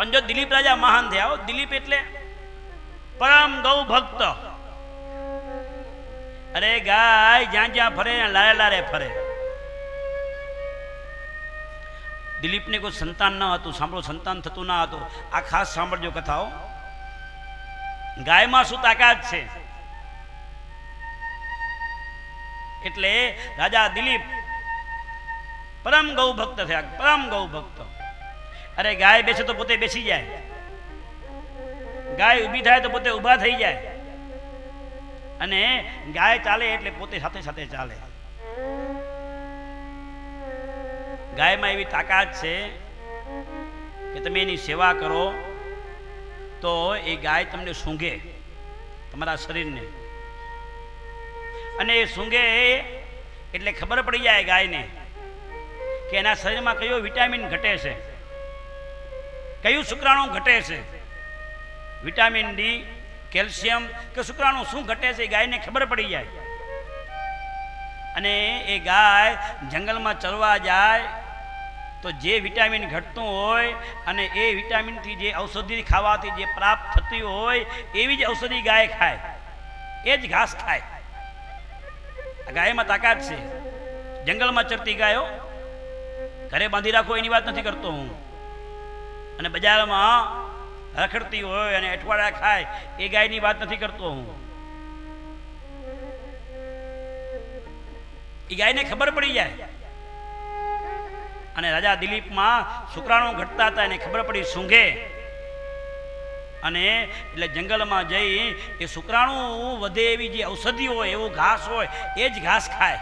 પણ જો દિલીપ રાજા મહાન થયા દિલીપ એટલે પરમ ગૌ ભક્ત. અરે ગાય, જ્યાં જ્યાં ફરે લારે લારે ફરે. દિલીપને કોઈ સંતાન ન હતું, સાંભળો, સંતાન થતું ના હતું. આ ખાસ સાંભળજો કથાઓ. ગાયમાં શું તાકાત છે? એટલે રાજા દિલીપ પરમ ગૌ ભક્ત થયા, પરમ ગૌ ભક્ત. અરે ગાય બેસે તો પોતે બેસી જાય. ગાય ઊભી થાય તો પોતે ઊભા થઈ જાય. અને ગાય ચાલે એટલે પોતે સાથે સાથે ચાલે. ગાયમાં એવી તાકાત છે કે તમે એની સેવા કરો તો એ ગાય તમને સૂંઘે તમારા શરીરને. અને એ સૂંઘે એટલે ખબર પડી જાય ગાયને કે એના શરીરમાં કયો વિટામિન ઘટે છે. કયું શુક્રાણુ ઘટે છે? વિટામિન ડી કેલ્શિયમ કે શુક્રાણુ શું ઘટે છે એ ગાયને ખબર પડી જાય. અને એ ગાય જંગલમાં ચરવા જાય તો જે વિટામિન ઘટતું હોય અને એ વિટામિનથી જે ઔષધિ ખાવાથી જે પ્રાપ્ત થતી હોય એવી જ ઔષધિ ગાય ખાય. એ જ ઘાસ ખાય. ગાયમાં તાકાત છે. જંગલમાં ચરતી ગાયો, ઘરે બાંધી રાખો, એની વાત નથી કરતો હું. અને બજારમાં રખડતી હોય અને અઠવાડિયા ખાય, એ ગાયની વાત નથી કરતો હું. એ ગાયને ખબર પડી જાય. અને રાજા દિલીપમાં શુક્રાણુ ઘટતા હતા, એને ખબર પડી સૂંઘે. અને એટલે જંગલમાં જઈ એ શુક્રાણુ વધે એવી જે ઔષધિ હોય, એવો ઘાસ હોય, એ જ ઘાસ ખાય.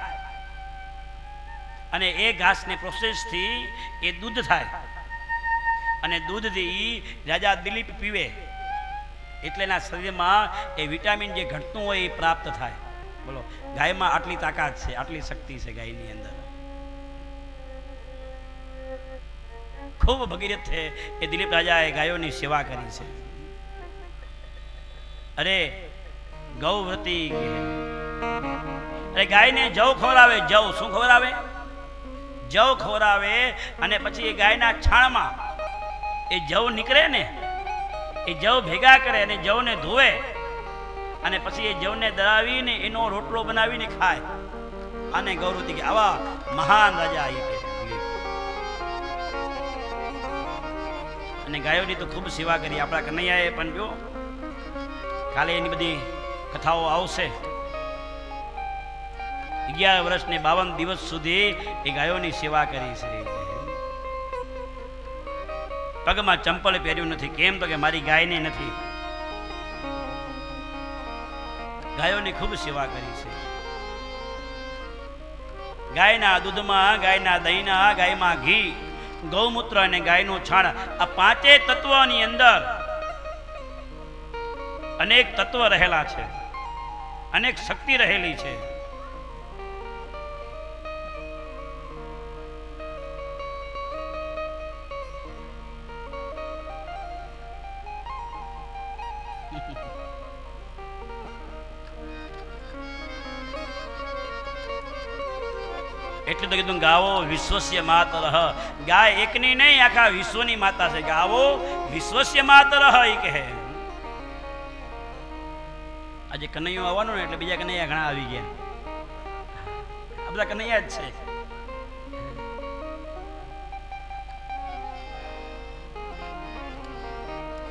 અને એ ઘાસને પ્રોસેસથી એ દૂધ થાય. અને દૂધથી રાજા દિલીપ પીવે. એટલે એના શરીરમાં એ વિટામિન જે ઘટતું હોય એ પ્રાપ્ત થાય. બોલો, ગાયમાં આટલી તાકાત છે, આટલી શક્તિ છે ગાયની અંદર. ખૂબ ભગીરથ છે એ દિલીપ રાજાએ ગાયોની સેવા કરી છે. અરે ગૌવ્રતી અરે, ગાયને જવ ખવડાવે, જવ. શું ખવડાવે? જવ ખવડાવે અને પછી એ ગાયના છાણમાં એ જવ નીકળે ને, એ જવ ભેગા કરે અને જવને ધોવે અને પછી એ જવને દળાવીને એનો રોટલો બનાવીને ખાય. અને ગૌરવતી કે આવા મહાન રાજા આવી કે અને ગાયોની તો ખૂબ સેવા કરી. આપણા કનૈયાએ પણ જો, કાલે એની બધી કથાઓ આવશે. અગિયાર વર્ષ ને બાવન દિવસ સુધી એ ગાયોની સેવા કરી છે. પગમાં ચંપલ પહેર્યું નથી. કેમ તો કે મારી ગાયને નથી. ગાયોની ખૂબ સેવા કરી છે. ગાયના દૂધમાં, ગાયના દહીંના, ગાયમાં ઘી, ગૌમૂત્ર અને ગાયનું છાણ આ પાંચે તત્વોની અંદર અનેક તત્વ રહેલા છે. અનેક શક્તિ રહેલી છે. એટલે તો કીધું, ગાવો વિશ્વસ્ય માતર. ગાય એકની નહીં, આખા વિશ્વની માતા છે. ગાવો વિશ્વસ્ય માતર એ કહે. આજે કનૈયો આવવાનું ને એટલે બીજા કનૈયા ઘણા આવી ગયા. આ બધા કનૈયા જ છે.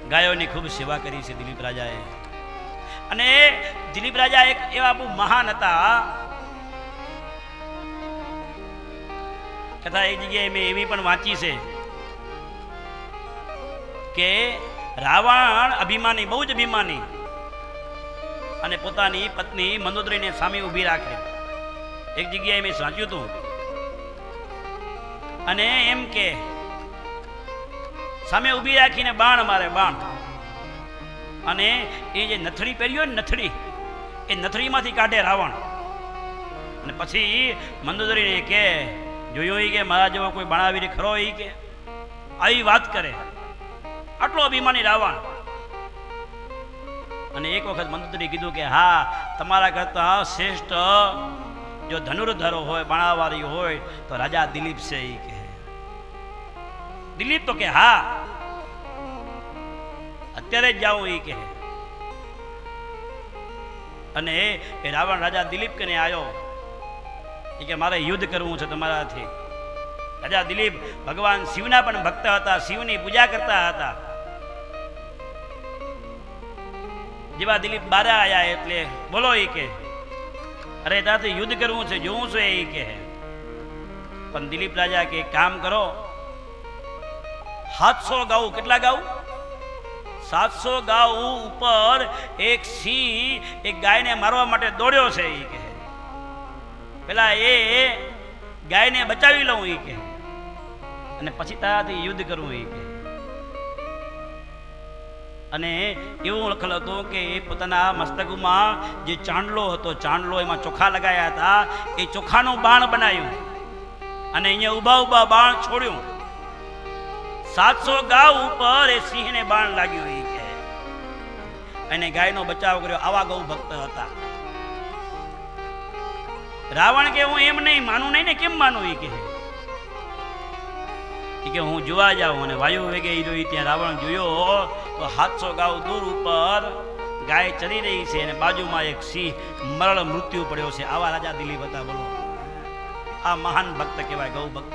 ગાયોની ખૂબ સેવા કરી છે દિલીપ રાજાએ. અને દિલીપ રાજા એક એવા બહુ મહાન હતા. કથા એક જગ્યાએ મેં એવી પણ વાંચી છે કે રાવણ અભિમાની, બહુ જ અભિમાની અને પોતાની પત્ની મંદોદરીને સામે ઊભી રાખે. એક જગ્યાએ મેં વાંચ્યું હતું. અને એમ કે, સામે ઊભી રાખીને બાણ મારે, બાણ. અને એ જે નથડી પહેર્યો ને નથડી, એ નથડીમાંથી કાઢે રાવણ. અને પછી મંદોદરીને કે જોયું કે મારા જેવો કોઈ બણાવીને ખરો એ કે, આવી વાત કરે. આટલો અભિમાની રાવણ. અને એક વખત મંત્રી કીધું કે, હા, તમારા કરતા શ્રેષ્ઠ. જો ધનુર્ધરો હોય, બાણાવાળી હોય, તો રાજા દિલીપ છે એ કે. દિલીપ તો કે, હા. અત્યારે જ જાઉં એ કહે અને એ રાવણ રાજા દિલીપ કને આવ્યો કે મારે યુદ્ધ કરવું છે તમારાથી. રાજા દિલીપ ભગવાન શિવના પણ ભક્ત હતા, શિવની પૂજા કરતા હતા. જેવા દિલીપ બારા આયા એટલે બોલો એ કે, અરે ત્યાંથી યુદ્ધ કરવું છે, જોવું છે એ કે. પણ દિલીપ રાજા કે કામ કરો, સાતસો ગાઉ કેટલા ગાઉ? સાતસો ગાઉ ઉપર એક સિંહ એક ગાયને મારવા માટે દોડ્યો છે એ કહે પેલા એ ગાયને બચાવી લઉં એ કે. અને પછી તારાથી યુદ્ધ કરવું એ કે. અને એવું લખેલ હતું કે એ પોતાના મસ્તકમાં જે ચાંદલો હતો ચાંદલો એમાં ચોખા લગાયા હતા, એ ચોખાનું બાણ બનાવ્યું. અને અહીંયા ઊભા ઊભા બાણ છોડ્યું. સાતસો ગાવ ઉપર એ સિંહને બાણ લાગ્યું એ કે. અને ગાયનો બચાવ કર્યો. આવા ગૌ ભક્ત હતા. રાવણ કે હું એમ નહીં માનું નહીં ને કેમ માનું એ કહે? કે હું જોવા જાઉં અને વાયુ વેગે એ જોઈ ત્યાં રાવણ જોયો, તો હાથસો ગાવ દૂર ઉપર ગાય ચરી રહી છે અને બાજુમાં એક સિંહ મરણ મૃત્યુ પડ્યો છે. આવા રાજા દિલીપ હતા બોલો. આ મહાન ભક્ત કહેવાય ગૌ ભક્ત